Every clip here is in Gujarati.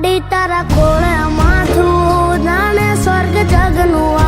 પાડી તારા કોળે માથું. જાણે સ્વર્ગ જગનું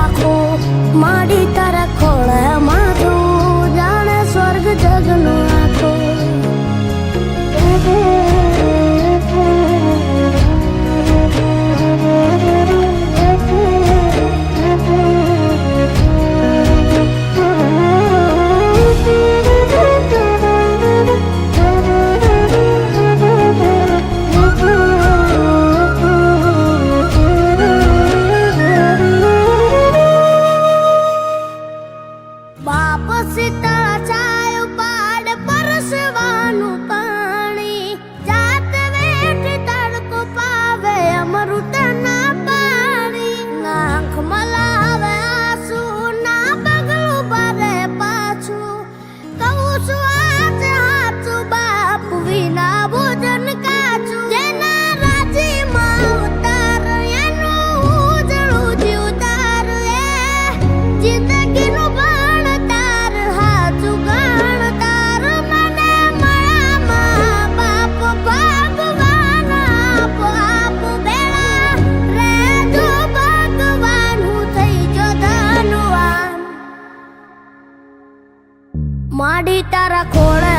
તારા ખોળે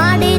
মারি